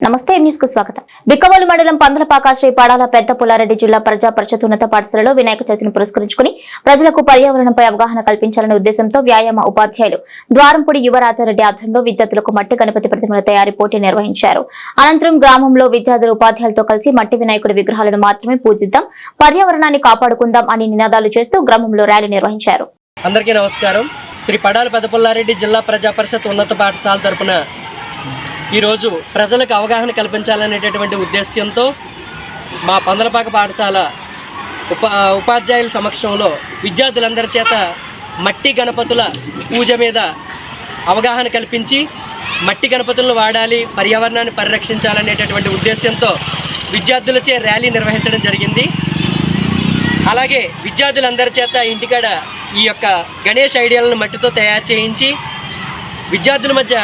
నమస్తే న్యూస్కు స్వాగతం. బిక్కవోలు మండలం పందలపాక శ్రీ పడాల పెద్ద పుల్లారెడ్డి జిల్లా ప్రజా పరిషత్ ఉన్నత పాఠశాలలో వినాయక చవితిని పురస్కరించుకుని ప్రజలకు పర్యావరణంపై అవగాహన కల్పించాలనే ఉద్దేశంతో వ్యాయామ ఉపాధ్యాయులు ద్వారంపూడి యువరాజారెడ్డి ఆధ్వర్యంలో విద్యార్థులకు మట్టి గణపతి ప్రతిమల తయారీ పోటీ నిర్వహించారు. అనంతరం గ్రామంలో విద్యార్థులు ఉపాధ్యాయులతో కలిసి మట్టి వినాయకుడి విగ్రహాలను మాత్రమే పూజిద్దాం పర్యావరణాన్ని కాపాడుకుందాం అని నినాదాలు చేస్తూ గ్రామంలో ర్యాలీ నిర్వహించారు. అందరికీ నమస్కారం. శ్రీ పడాల పెద్దపుల్లారెడ్డి జిల్లా ప్రజా పరిషత్ ఉన్నత పాఠశాల తరపున ఈరోజు ప్రజలకు అవగాహన కల్పించాలనేటటువంటి ఉద్దేశ్యంతో మా పందలపాక పాఠశాల ఉప ఉపాధ్యాయుల సమక్షంలో విద్యార్థులందరి చేత మట్టి గణపతుల పూజ మీద అవగాహన కల్పించి మట్టి గణపతులను వాడాలి పర్యావరణాన్ని పరిరక్షించాలనేటటువంటి ఉద్దేశంతో విద్యార్థులచే ర్యాలీ నిర్వహించడం జరిగింది. అలాగే విద్యార్థులందరి చేత ఇంటికాడ ఈ యొక్క గణేష్ ఐడియాలను మట్టితో తయారు చేయించి విద్యార్థుల మధ్య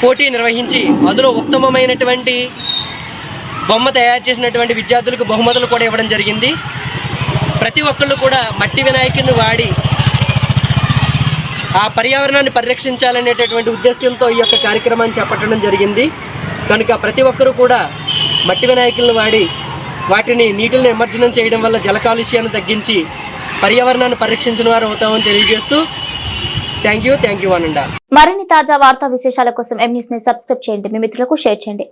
పోటీ నిర్వహించి అందులో ఉత్తమమైనటువంటి బొమ్మ తయారు చేసినటువంటి విద్యార్థులకు బహుమతులు కూడా ఇవ్వడం జరిగింది. ప్రతి ఒక్కళ్ళు కూడా మట్టి వినాయకుడిని వాడి ఆ పర్యావరణాన్ని పరిరక్షించాలనేటటువంటి ఉద్దేశంతో ఈ యొక్క కార్యక్రమాన్ని చేపట్టడం జరిగింది. కనుక ప్రతి ఒక్కరూ కూడా మట్టి వినాయకులను వాడి వాటిని నీటిని నిమజ్జనం చేయడం వల్ల జల కాలుష్యాన్ని తగ్గించి పర్యావరణాన్ని పరిరక్షించిన వారు అవుతామని తెలియజేస్తూ థ్యాంక్ యూ థ్యాంక్ యూ అనండా మరిన్ని తాజా వార్తా విశేషాల కోసం ఎం న్యూస్ని సబ్స్క్రైబ్ చేయండి. మీ మిత్రులకు షేర్ చేయండి.